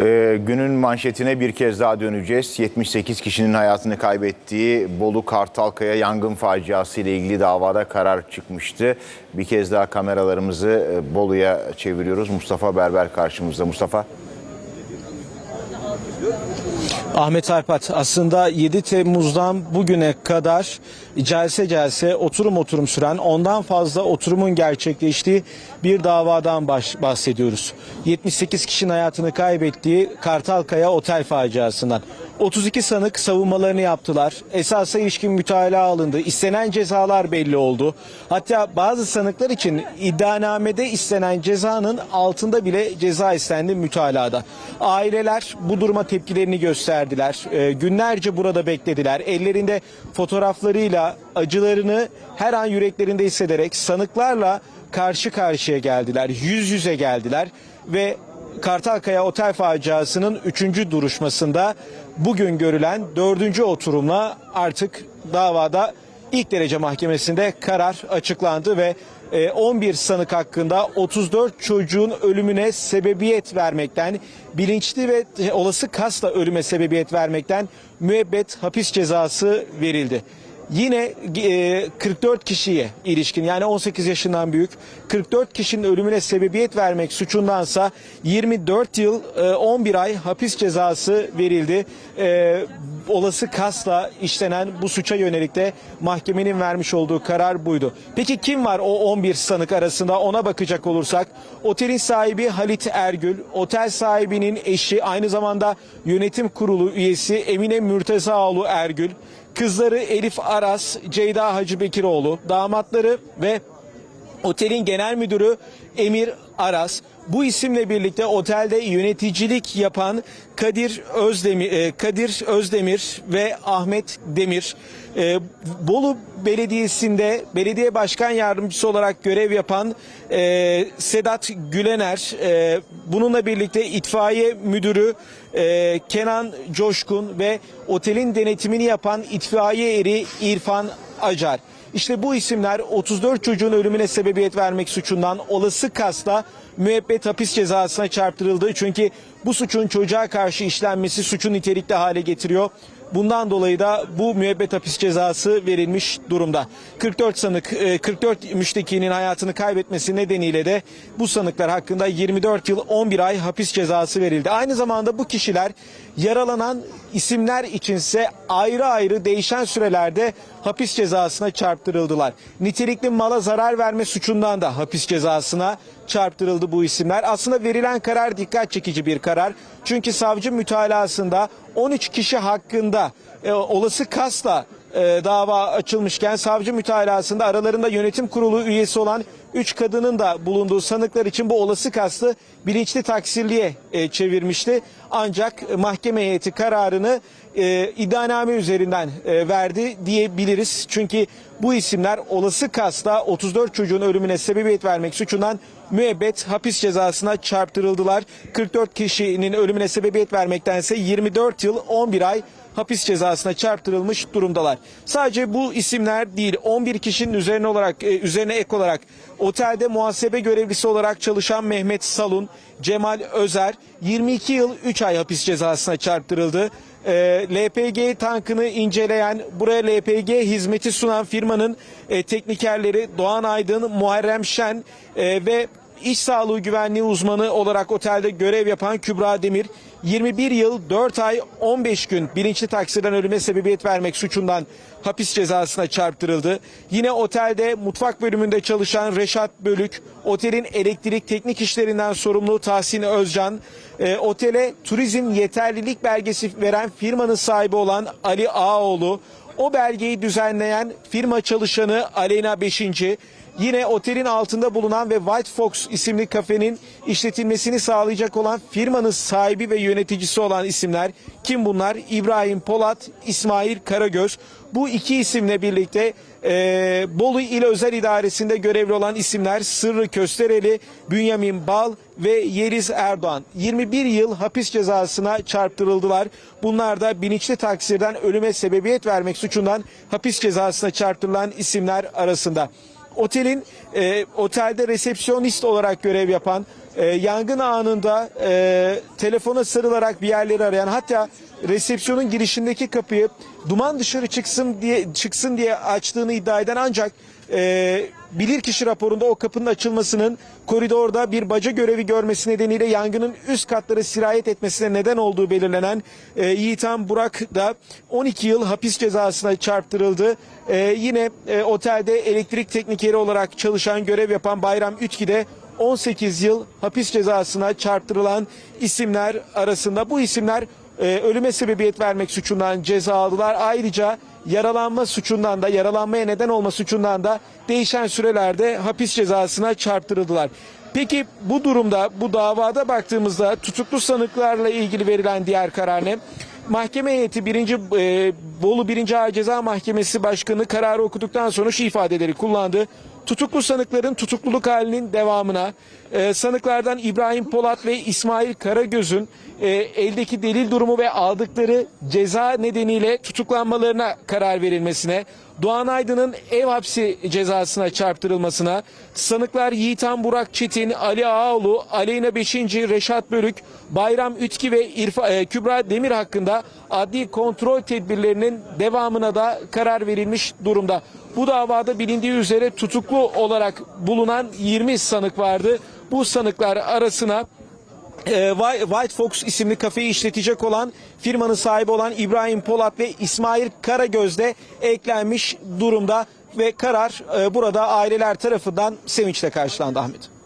Ee, günün manşetine bir kez daha döneceğiz. 78 kişinin hayatını kaybettiği Bolu Kartalkaya yangın faciası ile ilgili davada karar çıkmıştı. Bir kez daha kameralarımızı e, Bolu'ya çeviriyoruz. Mustafa Berber karşımızda. Mustafa. Ahmet Arpat aslında 7 Temmuz'dan bugüne kadar celse celse oturum oturum süren ondan fazla oturumun gerçekleştiği bir davadan bahsediyoruz. 78 kişinin hayatını kaybettiği Kartalkaya otel faciasından. 32 sanık savunmalarını yaptılar. Esasa ilişkin mütalaa alındı. İstenen cezalar belli oldu. Hatta bazı sanıklar için iddianamede istenen cezanın altında bile ceza istendi mütalada. Aileler bu duruma tepkilerini gösterdiler. Ee, günlerce burada beklediler. Ellerinde fotoğraflarıyla acılarını her an yüreklerinde hissederek sanıklarla karşı karşıya geldiler. Yüz yüze geldiler ve Kartalkaya Otel faciasının 3. duruşmasında bugün görülen 4. oturumla artık davada ilk derece mahkemesinde karar açıklandı ve e, 11 sanık hakkında 34 çocuğun ölümüne sebebiyet vermekten, bilinçli ve olası kasla ölüme sebebiyet vermekten müebbet hapis cezası verildi. Yine e, 44 kişiye ilişkin yani 18 yaşından büyük 44 kişinin ölümüne sebebiyet vermek suçundansa 24 yıl e, 11 ay hapis cezası verildi. E, olası kasla işlenen bu suça yönelik de mahkemenin vermiş olduğu karar buydu. Peki kim var o 11 sanık arasında ona bakacak olursak otelin sahibi Halit Ergül, otel sahibinin eşi aynı zamanda yönetim kurulu üyesi Emine Mürtezaoğlu Ergül, kızları Elif Aras, Ceyda Hacıbekiroğlu, damatları ve otelin genel müdürü Emir Aras. Bu isimle birlikte otelde yöneticilik yapan Kadir Özdemir, e, Kadir Özdemir ve Ahmet Demir. E, Bolu Belediyesi'nde belediye başkan yardımcısı olarak görev yapan e, Sedat Gülener, bununla birlikte itfaiye müdürü Kenan Coşkun ve otelin denetimini yapan itfaiye eri İrfan Acar. İşte bu isimler 34 çocuğun ölümüne sebebiyet vermek suçundan olası kasla müebbet hapis cezasına çarptırıldı. Çünkü bu suçun çocuğa karşı işlenmesi suçun nitelikli hale getiriyor. Bundan dolayı da bu müebbet hapis cezası verilmiş durumda. 44 sanık, e, 44 müştekinin hayatını kaybetmesi nedeniyle de bu sanıklar hakkında 24 yıl 11 ay hapis cezası verildi. Aynı zamanda bu kişiler yaralanan isimler içinse ayrı ayrı değişen sürelerde hapis cezasına çarptırıldılar. Nitelikli mala zarar verme suçundan da hapis cezasına çarptırıldı bu isimler. Aslında verilen karar dikkat çekici bir karar. Çünkü savcı mütalasında 13 kişi hakkında e, olası kasla e, dava açılmışken savcı mütalasında aralarında yönetim kurulu üyesi olan 3 kadının da bulunduğu sanıklar için bu olası kastı bilinçli taksirliğe e, çevirmişti. Ancak mahkeme heyeti kararını e, iddianame üzerinden e, verdi diyebiliriz. Çünkü bu isimler olası kasla 34 çocuğun ölümüne sebebiyet vermek suçundan müebbet hapis cezasına çarptırıldılar. 44 kişinin ölümüne sebebiyet vermektense 24 yıl 11 ay hapis cezasına çarptırılmış durumdalar. Sadece bu isimler değil 11 kişinin üzerine olarak e, üzerine ek olarak otelde muhasebe görevlisi olarak çalışan Mehmet Salun, Cemal Özer 22 yıl 3 ay hapis cezasına çarptırıldı. E, LPG tankını inceleyen, buraya LPG hizmeti sunan firmanın e, teknikerleri Doğan Aydın, Muharrem Şen e, ve İş sağlığı güvenliği uzmanı olarak otelde görev yapan Kübra Demir 21 yıl 4 ay 15 gün bilinçli taksirden ölüme sebebiyet vermek suçundan hapis cezasına çarptırıldı. Yine otelde mutfak bölümünde çalışan Reşat Bölük, otelin elektrik teknik işlerinden sorumlu Tahsin Özcan, e, otele turizm yeterlilik belgesi veren firmanın sahibi olan Ali Ağoğlu, o belgeyi düzenleyen firma çalışanı Aleyna Beşinci, Yine otelin altında bulunan ve White Fox isimli kafenin işletilmesini sağlayacak olan firmanın sahibi ve yöneticisi olan isimler kim bunlar? İbrahim Polat, İsmail Karagöz. Bu iki isimle birlikte e, Bolu İl Özel İdaresi'nde görevli olan isimler Sırrı Köstereli, Bünyamin Bal ve Yeriz Erdoğan. 21 yıl hapis cezasına çarptırıldılar. Bunlar da bilinçli taksirden ölüme sebebiyet vermek suçundan hapis cezasına çarptırılan isimler arasında otelin e, otelde resepsiyonist olarak görev yapan e, yangın anında e, telefona sarılarak bir yerleri arayan hatta resepsiyonun girişindeki kapıyı duman dışarı çıksın diye çıksın diye açtığını iddia eden ancak e, bilirkişi raporunda o kapının açılmasının koridorda bir baca görevi görmesi nedeniyle yangının üst katlara sirayet etmesine neden olduğu belirlenen e, Yiğitan Burak da 12 yıl hapis cezasına çarptırıldı. E, yine e, otelde elektrik teknikeri olarak çalışan görev yapan Bayram Ütki de 18 yıl hapis cezasına çarptırılan isimler arasında. Bu isimler e, ölüme sebebiyet vermek suçundan ceza aldılar. Ayrıca yaralanma suçundan da yaralanmaya neden olma suçundan da değişen sürelerde hapis cezasına çarptırıldılar. Peki bu durumda bu davada baktığımızda tutuklu sanıklarla ilgili verilen diğer karar ne? Mahkeme heyeti 1. E, Bolu 1. Ağır Ceza Mahkemesi Başkanı kararı okuduktan sonra şu ifadeleri kullandı. Tutuklu sanıkların tutukluluk halinin devamına e, sanıklardan İbrahim Polat ve İsmail Karagöz'ün e, eldeki delil durumu ve aldıkları ceza nedeniyle tutuklanmalarına karar verilmesine, Doğan Aydın'ın ev hapsi cezasına çarptırılmasına, sanıklar Yiğitan Burak Çetin, Ali Ağaoğlu, Aleyna Beşinci, Reşat Bölük, Bayram Ütki ve İrfa, e, Kübra Demir hakkında adli kontrol tedbirlerinin devamına da karar verilmiş durumda. Bu davada bilindiği üzere tutuklu olarak bulunan 20 sanık vardı. Bu sanıklar arasına e, White Fox isimli kafeyi işletecek olan firmanın sahibi olan İbrahim Polat ve İsmail Karagöz de eklenmiş durumda ve karar e, burada aileler tarafından sevinçle karşılandı Ahmet.